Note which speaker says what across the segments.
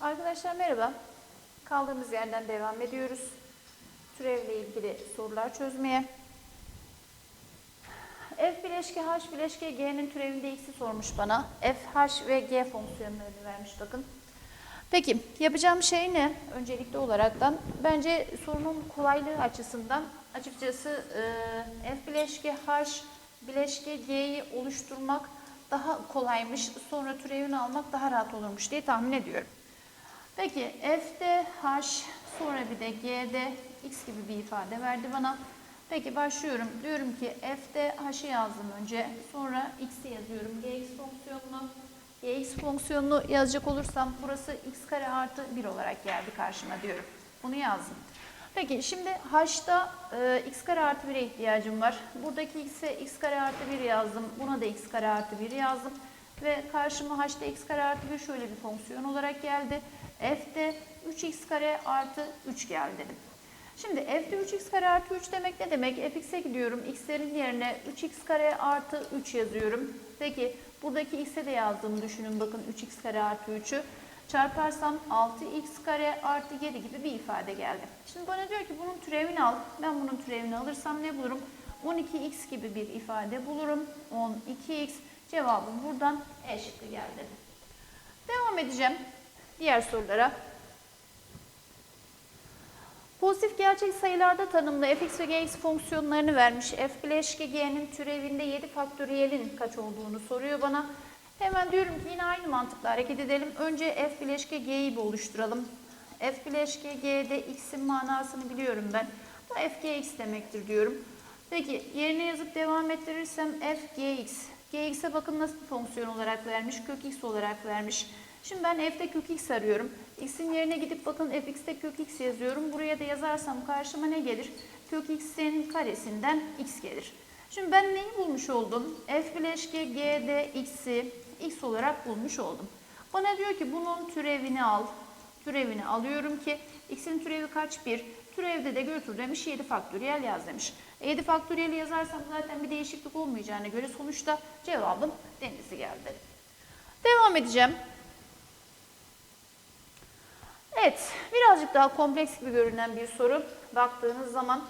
Speaker 1: Arkadaşlar merhaba. Kaldığımız yerden devam ediyoruz. Türevle ilgili sorular çözmeye. F bileşke H bileşke G'nin türevinde x'i sormuş bana. F, H ve G fonksiyonlarını vermiş bakın. Peki yapacağım şey ne? Öncelikli olaraktan bence sorunun kolaylığı açısından açıkçası e, F bileşke H bileşke G'yi oluşturmak daha kolaymış. Sonra türevini almak daha rahat olurmuş diye tahmin ediyorum. Peki F'de H sonra bir de G'de X gibi bir ifade verdi bana. Peki başlıyorum. Diyorum ki F'de H'ı yazdım önce. Sonra X'i yazıyorum. Gx fonksiyonunu Gx fonksiyonunu yazacak olursam burası x kare artı 1 olarak geldi karşıma diyorum. Bunu yazdım. Peki şimdi h'da e, x kare artı 1'e ihtiyacım var. Buradaki x'e x kare artı 1 yazdım. Buna da x kare artı 1 yazdım. Ve karşıma h'da x kare artı 1 şöyle bir fonksiyon olarak geldi. F'de 3x kare artı 3 geldi dedim. Şimdi f'de 3x kare artı 3 demek ne demek? fx'e gidiyorum. x'lerin yerine 3x kare artı 3 yazıyorum. Peki buradaki x'e de yazdığımı düşünün. Bakın 3x kare artı 3'ü. Çarparsam 6x kare artı 7 gibi bir ifade geldi. Şimdi bana diyor ki bunun türevini al. Ben bunun türevini alırsam ne bulurum? 12x gibi bir ifade bulurum. 12x cevabım buradan E şıkkı geldi. Devam edeceğim diğer sorulara. Pozitif gerçek sayılarda tanımlı fx ve gx fonksiyonlarını vermiş. f bileşke g'nin türevinde 7 faktöriyelin kaç olduğunu soruyor bana. Hemen diyorum ki yine aynı mantıkla hareket edelim. Önce f bileşke g'yi bir oluşturalım. f bileşke g'de x'in manasını biliyorum ben. Bu f gx demektir diyorum. Peki yerine yazıp devam ettirirsem f gx. gx'e bakın nasıl bir fonksiyon olarak vermiş, kök x olarak vermiş. Şimdi ben f'de kök x arıyorum. x'in yerine gidip bakın fx'te kök x yazıyorum. Buraya da yazarsam karşıma ne gelir? Kök x'in karesinden x gelir. Şimdi ben neyi bulmuş oldum? f bileşke g'de x'i x olarak bulmuş oldum. Bana diyor ki bunun türevini al. Türevini alıyorum ki x'in türevi kaç? 1. Türevde de götür demiş 7 faktöriyel yaz demiş. E 7 faktöriyeli yazarsam zaten bir değişiklik olmayacağına göre sonuçta cevabım denizli geldi. Devam edeceğim. Evet, birazcık daha kompleks gibi görünen bir soru. Baktığınız zaman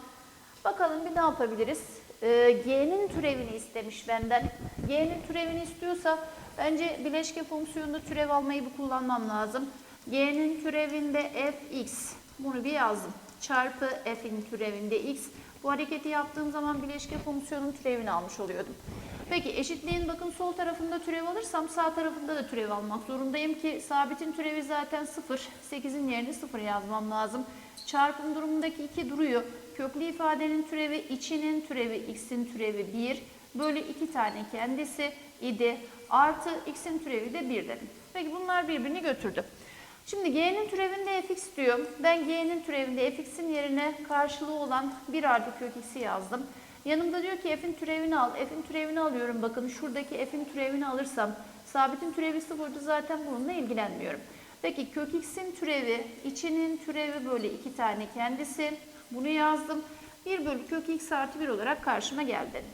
Speaker 1: bakalım bir ne yapabiliriz? Ee, G'nin türevini istemiş benden. G'nin türevini istiyorsa bence bileşke fonksiyonunda türev almayı bir kullanmam lazım. G'nin türevinde fx, bunu bir yazdım. Çarpı f'in türevinde x. Bu hareketi yaptığım zaman bileşke fonksiyonun türevini almış oluyordum. Peki eşitliğin bakın sol tarafında türev alırsam sağ tarafında da türev almak zorundayım ki sabitin türevi zaten 0. 8'in yerine 0 yazmam lazım. Çarpım durumundaki 2 duruyor. Köklü ifadenin türevi içinin türevi x'in türevi 1 bölü 2 tane kendisi idi. Artı x'in türevi de 1 dedim. Peki bunlar birbirini götürdü. Şimdi g'nin türevinde fx diyor. Ben g'nin türevinde fx'in yerine karşılığı olan 1 artı kök x'i yazdım. Yanımda diyor ki f'in türevini al. F'in türevini alıyorum. Bakın şuradaki f'in türevini alırsam sabitin türevi sıfırdı zaten bununla ilgilenmiyorum. Peki kök x'in türevi, içinin türevi böyle iki tane kendisi. Bunu yazdım. 1 bölü kök x artı 1 olarak karşıma geldi.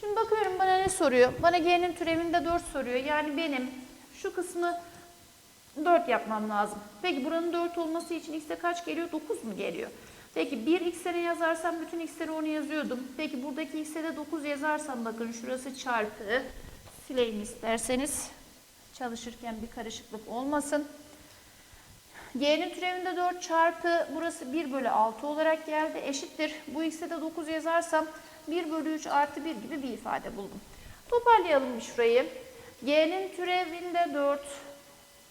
Speaker 1: Şimdi bakıyorum bana ne soruyor? Bana g'nin türevinde 4 soruyor. Yani benim şu kısmı 4 yapmam lazım. Peki buranın 4 olması için x'e kaç geliyor? 9 mu geliyor? Peki 1 x'lere yazarsam bütün x'lere onu yazıyordum. Peki buradaki x'e de 9 yazarsam bakın şurası çarpı. Sileyim isterseniz. Çalışırken bir karışıklık olmasın. G'nin türevinde 4 çarpı burası 1 bölü 6 olarak geldi. Eşittir. Bu x'e de 9 yazarsam 1 bölü 3 artı 1 gibi bir ifade buldum. Toparlayalım şurayı. G'nin türevinde 4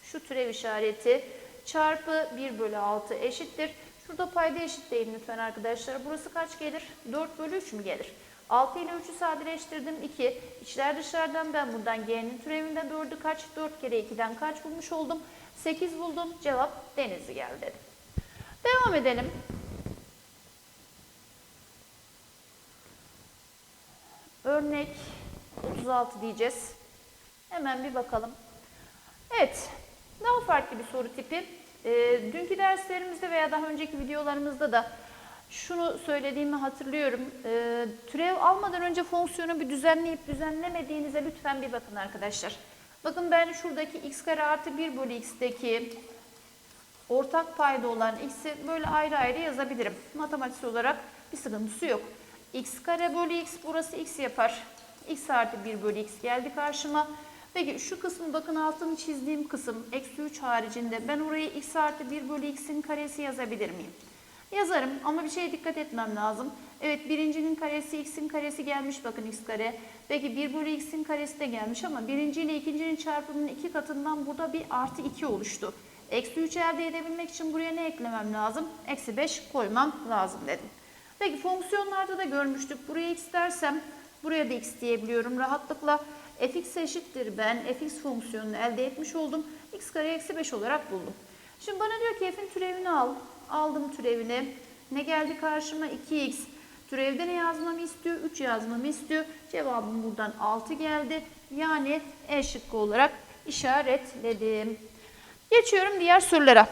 Speaker 1: şu türev işareti çarpı 1 bölü 6 eşittir. Şurada payda eşitleyin lütfen arkadaşlar. Burası kaç gelir? 4 bölü 3 mü gelir? 6 ile 3'ü sadeleştirdim 2. İçler dışlardan ben buradan g'nin türevinde 4'ü kaç? 4 kere 2'den kaç bulmuş oldum? 8 buldum. Cevap denizli geldi dedim. Devam edelim. Örnek 36 diyeceğiz. Hemen bir bakalım. Evet. Daha farklı bir soru tipi. E, dünkü derslerimizde veya daha önceki videolarımızda da şunu söylediğimi hatırlıyorum. E, türev almadan önce fonksiyonu bir düzenleyip düzenlemediğinize lütfen bir bakın arkadaşlar. Bakın ben şuradaki x kare artı 1 bölü x'teki ortak payda olan x'i böyle ayrı ayrı yazabilirim. Matematiksel olarak bir sıkıntısı yok. x kare bölü x burası x yapar. x artı 1 bölü x geldi karşıma. Peki şu kısmı bakın altını çizdiğim kısım eksi 3 haricinde ben oraya x artı 1 bölü x'in karesi yazabilir miyim? Yazarım ama bir şeye dikkat etmem lazım. Evet birincinin karesi x'in karesi gelmiş bakın x kare. Peki 1 bölü x'in karesi de gelmiş ama birinci ikincinin çarpımının iki katından burada bir artı 2 oluştu. Eksi 3 elde edebilmek için buraya ne eklemem lazım? Eksi 5 koymam lazım dedim. Peki fonksiyonlarda da görmüştük. Buraya x dersem buraya da x diyebiliyorum rahatlıkla. fx eşittir ben fx fonksiyonunu elde etmiş oldum. x kare eksi 5 olarak buldum. Şimdi bana diyor ki f'in türevini al. Aldım türevini. Ne geldi karşıma? 2x. Türevde ne yazmamı istiyor? 3 yazmamı istiyor. Cevabım buradan 6 geldi. Yani E şıkkı olarak işaretledim. Geçiyorum diğer sorulara.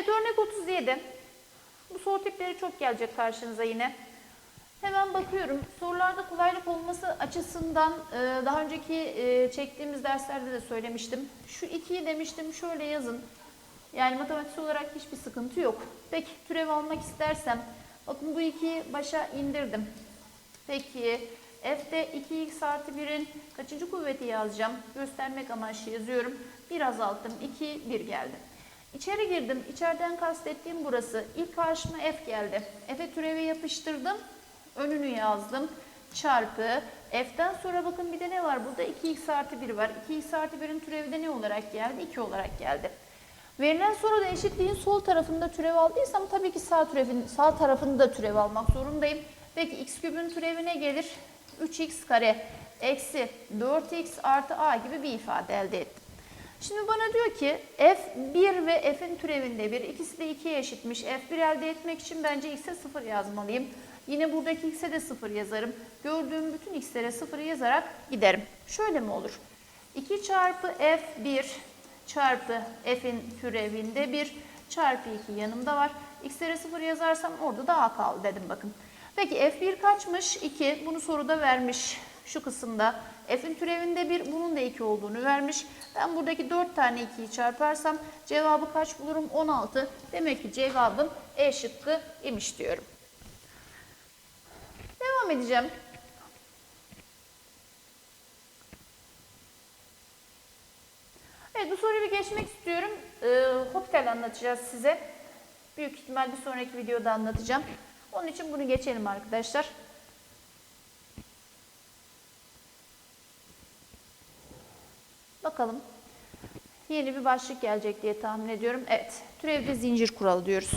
Speaker 1: Evet örnek 37. Bu soru tipleri çok gelecek karşınıza yine. Hemen bakıyorum. Sorularda kolaylık olması açısından e, daha önceki e, çektiğimiz derslerde de söylemiştim. Şu 2'yi demiştim şöyle yazın. Yani matematiksel olarak hiçbir sıkıntı yok. Peki türev almak istersem bakın bu 2'yi başa indirdim. Peki f'de 2x artı 1'in kaçıncı kuvveti yazacağım? Göstermek amaçlı yazıyorum. 1 azalttım. 2, 1 geldi. İçeri girdim. İçeriden kastettiğim burası. İlk karşıma f geldi. F'e türevi yapıştırdım. Önünü yazdım. Çarpı. F'den sonra bakın bir de ne var? Burada 2x artı 1 var. 2x artı 1'in türevi de ne olarak geldi? 2 olarak geldi. Verilen soruda eşitliğin sol tarafında türev aldıysam tabii ki sağ türevin sağ tarafında da türev almak zorundayım. Peki x kübün türevi ne gelir? 3x kare eksi 4x artı a gibi bir ifade elde ettim. Şimdi bana diyor ki f1 ve f'in türevinde bir ikisi de 2'ye eşitmiş. f1 elde etmek için bence x'e 0 yazmalıyım. Yine buradaki x'e de 0 yazarım. Gördüğüm bütün x'lere 0 yazarak giderim. Şöyle mi olur? 2 çarpı f1 çarpı f'in türevinde 1 çarpı 2 yanımda var. x'lere 0 yazarsam orada da a kaldı dedim bakın. Peki f1 kaçmış? 2. Bunu soruda vermiş şu kısımda. F'in türevinde 1, bunun da 2 olduğunu vermiş. Ben buradaki 4 tane 2'yi çarparsam cevabı kaç bulurum? 16. Demek ki cevabım E şıkkı imiş diyorum. Devam edeceğim. Evet bu soruyu bir geçmek istiyorum. Ee, Hopital anlatacağız size. Büyük ihtimal bir sonraki videoda anlatacağım. Onun için bunu geçelim arkadaşlar. Bakalım. Yeni bir başlık gelecek diye tahmin ediyorum. Evet. Türevde zincir kuralı diyoruz.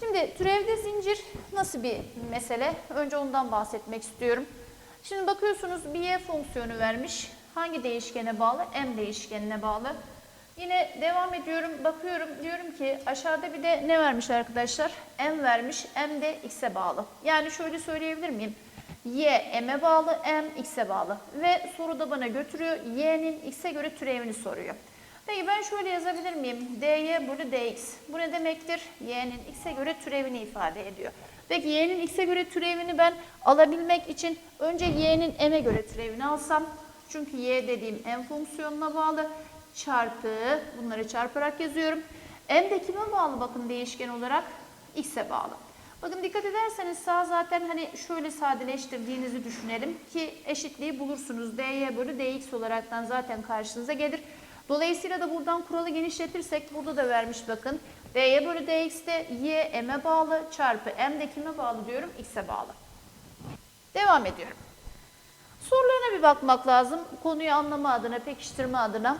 Speaker 1: Şimdi türevde zincir nasıl bir mesele? Önce ondan bahsetmek istiyorum. Şimdi bakıyorsunuz bir y fonksiyonu vermiş. Hangi değişkene bağlı? M değişkenine bağlı. Yine devam ediyorum. Bakıyorum diyorum ki aşağıda bir de ne vermiş arkadaşlar? M vermiş. M de x'e bağlı. Yani şöyle söyleyebilir miyim? Y m'e bağlı, m x'e bağlı. Ve soru da bana götürüyor. Y'nin x'e göre türevini soruyor. Peki ben şöyle yazabilir miyim? dy bölü dx. Bu ne demektir? Y'nin x'e göre türevini ifade ediyor. Peki y'nin x'e göre türevini ben alabilmek için önce y'nin m'e göre türevini alsam. Çünkü y dediğim m fonksiyonuna bağlı. Çarpı, bunları çarparak yazıyorum. M de kime bağlı bakın değişken olarak? X'e bağlı. Bakın dikkat ederseniz sağ zaten hani şöyle sadeleştirdiğinizi düşünelim ki eşitliği bulursunuz. dy bölü dx olaraktan zaten karşınıza gelir. Dolayısıyla da buradan kuralı genişletirsek burada da vermiş bakın. dy bölü dx de y m'e bağlı çarpı m de kime bağlı diyorum? x'e bağlı. Devam ediyorum. Sorularına bir bakmak lazım. Konuyu anlama adına, pekiştirme adına.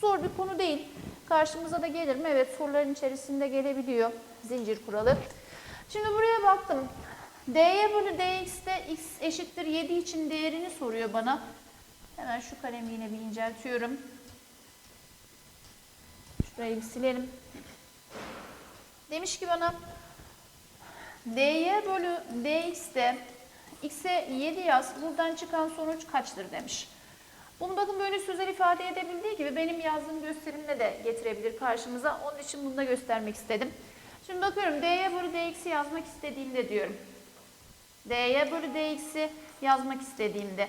Speaker 1: Zor bir konu değil. Karşımıza da gelir mi? Evet soruların içerisinde gelebiliyor zincir kuralı. Şimdi buraya baktım. dy bölü dx'te x eşittir 7 için değerini soruyor bana. Hemen şu kalemi yine bir inceltiyorum. Şurayı bir silelim. Demiş ki bana dy bölü dx'te x'e 7 yaz. Buradan çıkan sonuç kaçtır demiş. Bunu bakın böyle sözel ifade edebildiği gibi benim yazdığım gösterimle de getirebilir karşımıza. Onun için bunu da göstermek istedim. Şimdi bakıyorum dy bölü dx'i yazmak istediğimde diyorum. dy bölü dx'i yazmak istediğimde.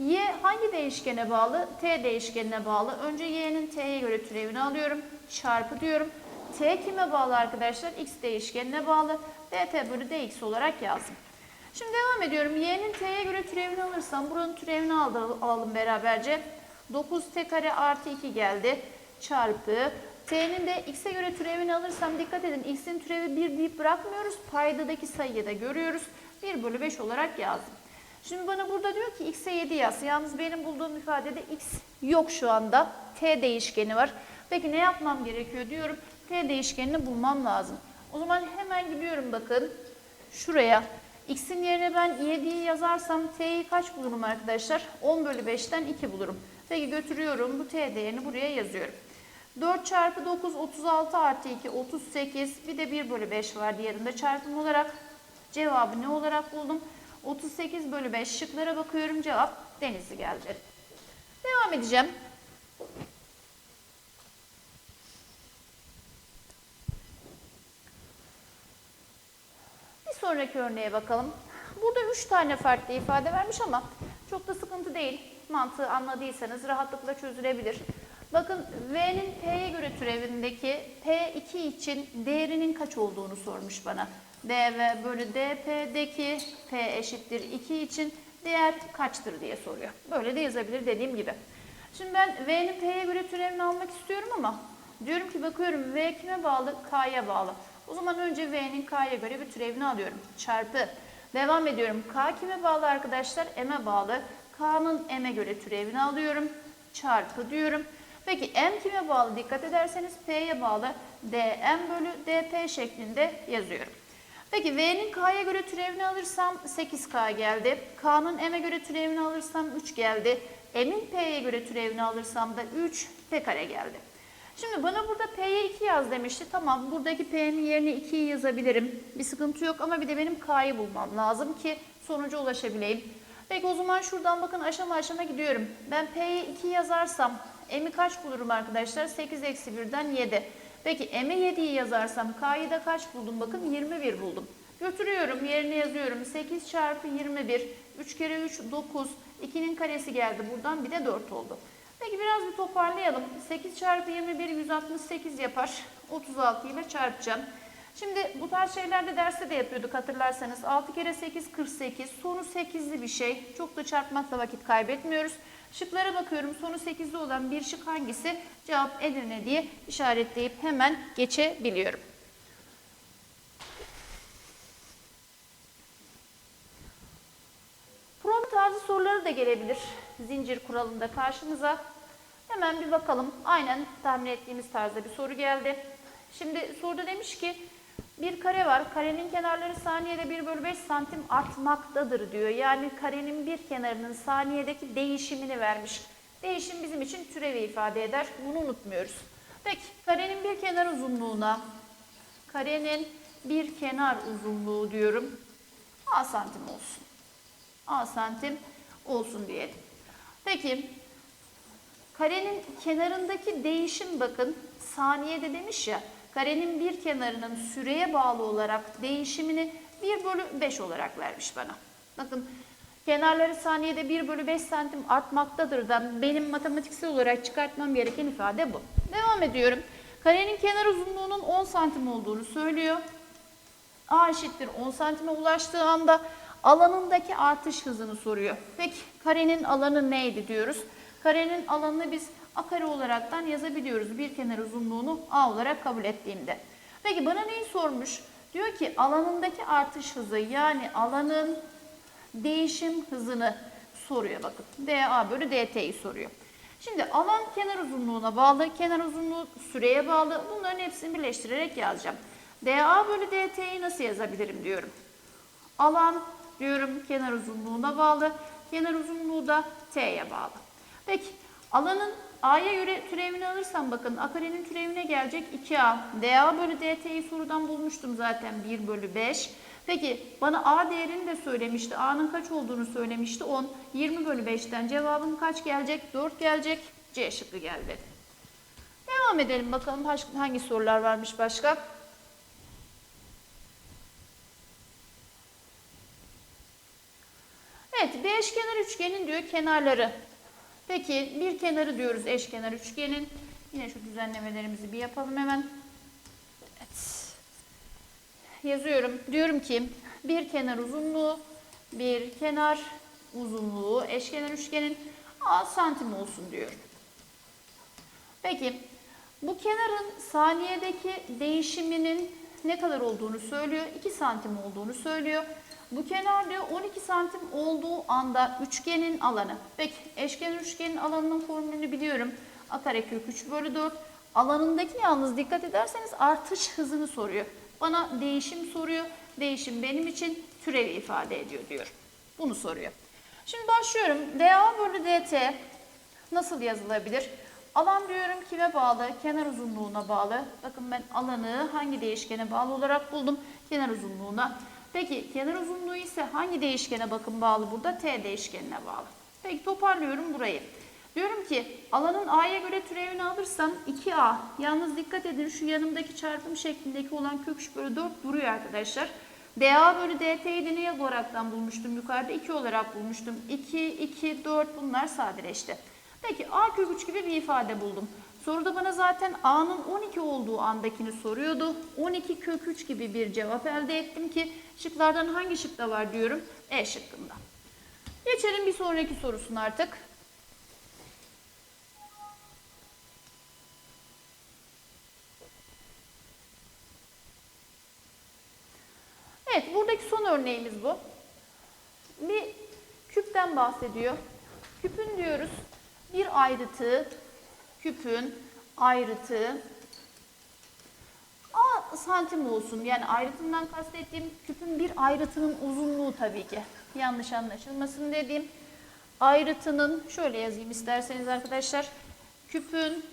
Speaker 1: Y hangi değişkene bağlı? T değişkenine bağlı. Önce y'nin t'ye göre türevini alıyorum. Çarpı diyorum. T kime bağlı arkadaşlar? X değişkenine bağlı. dt bölü dx olarak yazdım. Şimdi devam ediyorum. Y'nin t'ye göre türevini alırsam buranın türevini alalım beraberce. 9t kare artı 2 geldi. Çarpı t'nin de x'e göre türevini alırsam dikkat edin x'in türevi 1 deyip bırakmıyoruz. Paydadaki sayıyı da görüyoruz. 1 bölü 5 olarak yazdım. Şimdi bana burada diyor ki x'e 7 yaz. Yalnız benim bulduğum ifadede x yok şu anda. t değişkeni var. Peki ne yapmam gerekiyor diyorum. t değişkenini bulmam lazım. O zaman hemen gidiyorum bakın. Şuraya. x'in yerine ben 7'yi yazarsam t'yi kaç bulurum arkadaşlar? 10 bölü 5'ten 2 bulurum. Peki götürüyorum bu t değerini buraya yazıyorum. 4 çarpı 9 36 artı 2 38 bir de 1 bölü 5 var diğerinde çarpım olarak cevabı ne olarak buldum? 38 bölü 5 şıklara bakıyorum cevap Denizli geldi. Devam edeceğim. Bir sonraki örneğe bakalım. Burada 3 tane farklı ifade vermiş ama çok da sıkıntı değil. Mantığı anladıysanız rahatlıkla çözülebilir. Bakın V'nin P'ye göre türevindeki P2 için değerinin kaç olduğunu sormuş bana. dv bölü dp'deki P eşittir 2 için değer kaçtır diye soruyor. Böyle de yazabilir dediğim gibi. Şimdi ben V'nin P'ye göre türevini almak istiyorum ama diyorum ki bakıyorum V kime bağlı? K'ya bağlı. O zaman önce V'nin K'ya göre bir türevini alıyorum. Çarpı. Devam ediyorum. K kime bağlı arkadaşlar? M'e bağlı. K'nın M'e göre türevini alıyorum. Çarpı diyorum. Peki M kime bağlı? Dikkat ederseniz P'ye bağlı. dm bölü dp şeklinde yazıyorum. Peki V'nin K'ya göre türevini alırsam 8K geldi. K'nın M'e göre türevini alırsam 3 geldi. M'in P'ye göre türevini alırsam da 3 P kare geldi. Şimdi bana burada P'ye 2 yaz demişti. Tamam buradaki P'nin yerine 2'yi yazabilirim. Bir sıkıntı yok ama bir de benim K'yı bulmam lazım ki sonuca ulaşabileyim. Peki o zaman şuradan bakın aşama aşama gidiyorum. Ben P'ye 2 yazarsam M'i kaç bulurum arkadaşlar? 8 eksi 1'den 7. Peki M'e 7'yi yazarsam K'yı da kaç buldum? Bakın 21 buldum. Götürüyorum yerine yazıyorum. 8 çarpı 21. 3 kere 3 9. 2'nin karesi geldi buradan bir de 4 oldu. Peki biraz bir toparlayalım. 8 çarpı 21 168 yapar. 36 ile çarpacağım. Şimdi bu tarz şeylerde derste de yapıyorduk hatırlarsanız. 6 kere 8 48. Sonu 8'li bir şey. Çok da çarpmakla vakit kaybetmiyoruz. Şıklara bakıyorum. Sonu 8'li olan bir şık hangisi? Cevap Edirne diye işaretleyip hemen geçebiliyorum. Prompt tarzı soruları da gelebilir zincir kuralında karşımıza. Hemen bir bakalım. Aynen tahmin ettiğimiz tarzda bir soru geldi. Şimdi soruda demiş ki bir kare var. Karenin kenarları saniyede 1 bölü 5 santim artmaktadır diyor. Yani karenin bir kenarının saniyedeki değişimini vermiş. Değişim bizim için türevi ifade eder. Bunu unutmuyoruz. Peki karenin bir kenar uzunluğuna karenin bir kenar uzunluğu diyorum. A santim olsun. A santim olsun diyelim. Peki karenin kenarındaki değişim bakın saniyede demiş ya karenin bir kenarının süreye bağlı olarak değişimini 1 bölü 5 olarak vermiş bana. Bakın kenarları saniyede 1 bölü 5 santim artmaktadır da benim matematiksel olarak çıkartmam gereken ifade bu. Devam ediyorum. Karenin kenar uzunluğunun 10 santim olduğunu söylüyor. A eşittir 10 santime ulaştığı anda alanındaki artış hızını soruyor. Peki karenin alanı neydi diyoruz? Karenin alanını biz a olaraktan yazabiliyoruz. Bir kenar uzunluğunu a olarak kabul ettiğimde. Peki bana neyi sormuş? Diyor ki alanındaki artış hızı yani alanın değişim hızını soruyor bakın. dA bölü dt'yi soruyor. Şimdi alan kenar uzunluğuna bağlı, kenar uzunluğu süreye bağlı. Bunların hepsini birleştirerek yazacağım. dA bölü dt'yi nasıl yazabilirim diyorum. Alan diyorum kenar uzunluğuna bağlı. Kenar uzunluğu da t'ye bağlı. Peki alanın a'ya göre türevini alırsam bakın a türevine gelecek 2a. dA bölü dt'yi sorudan bulmuştum zaten 1 bölü 5. Peki bana a değerini de söylemişti. a'nın kaç olduğunu söylemişti 10. 20 bölü 5'ten cevabım kaç gelecek? 4 gelecek. C şıkkı geldi. Devam edelim bakalım hangi sorular varmış başka. Evet bir eşkenar üçgenin diyor kenarları. Peki bir kenarı diyoruz eşkenar üçgenin. Yine şu düzenlemelerimizi bir yapalım hemen. Evet. Yazıyorum. Diyorum ki bir kenar uzunluğu, bir kenar uzunluğu eşkenar üçgenin a santim olsun diyorum. Peki bu kenarın saniyedeki değişiminin ne kadar olduğunu söylüyor. 2 santim olduğunu söylüyor. Bu kenar diyor 12 santim olduğu anda üçgenin alanı. Peki eşkenar üçgenin alanının formülünü biliyorum. A kare kök 3 bölü 4. Alanındaki yalnız dikkat ederseniz artış hızını soruyor. Bana değişim soruyor. Değişim benim için türevi ifade ediyor diyor. Bunu soruyor. Şimdi başlıyorum. dA bölü dt nasıl yazılabilir? Alan diyorum kime bağlı? Kenar uzunluğuna bağlı. Bakın ben alanı hangi değişkene bağlı olarak buldum? Kenar uzunluğuna. Peki kenar uzunluğu ise hangi değişkene bakın bağlı burada? T değişkenine bağlı. Peki toparlıyorum burayı. Diyorum ki alanın A'ya göre türevini alırsam 2A. Yalnız dikkat edin şu yanımdaki çarpım şeklindeki olan kök 3 bölü 4 duruyor arkadaşlar. DA bölü DT'yi de ne olaraktan bulmuştum yukarıda? 2 olarak bulmuştum. 2, 2, 4 bunlar sadeleşti. Peki A kök 3 gibi bir ifade buldum. Soruda bana zaten A'nın 12 olduğu andakini soruyordu. 12 kök 3 gibi bir cevap elde ettim ki şıklardan hangi şıkta var diyorum? E şıkkında. Geçelim bir sonraki sorusuna artık. Evet, buradaki son örneğimiz bu. Bir küpten bahsediyor. Küpün diyoruz bir ayrıtı, küpün ayrıtı A santim olsun. Yani ayrıtından kastettiğim küpün bir ayrıtının uzunluğu tabii ki. Yanlış anlaşılmasın dediğim ayrıtının şöyle yazayım isterseniz arkadaşlar. Küpün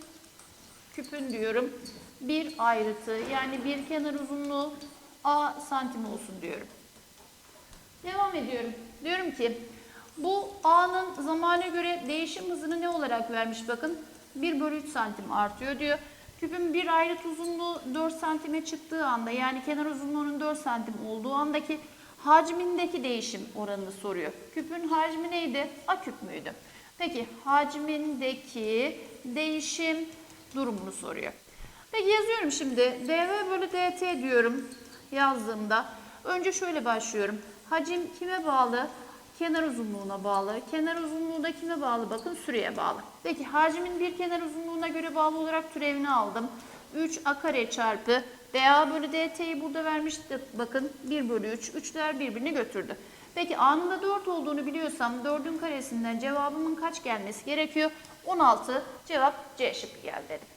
Speaker 1: küpün diyorum bir ayrıtı yani bir kenar uzunluğu A santim olsun diyorum. Devam ediyorum. Diyorum ki bu A'nın zamana göre değişim hızını ne olarak vermiş bakın. 1 bölü 3 santim artıyor diyor. Küpün bir ayrıt uzunluğu 4 santime çıktığı anda yani kenar uzunluğunun 4 santim olduğu andaki hacmindeki değişim oranını soruyor. Küpün hacmi neydi? A küp müydü? Peki hacmindeki değişim durumunu soruyor. Peki yazıyorum şimdi dv bölü dt diyorum yazdığımda. Önce şöyle başlıyorum. Hacim kime bağlı? Kenar uzunluğuna bağlı. Kenar uzunluğu da kime bağlı? Bakın süreye bağlı. Peki hacmin bir kenar uzunluğuna göre bağlı olarak türevini aldım. 3 a kare çarpı dA bölü dt'yi burada vermişti. Bakın 1 bölü 3. 3'ler birbirini götürdü. Peki a'nın da 4 olduğunu biliyorsam 4'ün karesinden cevabımın kaç gelmesi gerekiyor? 16. Cevap C şıkkı geldi dedim.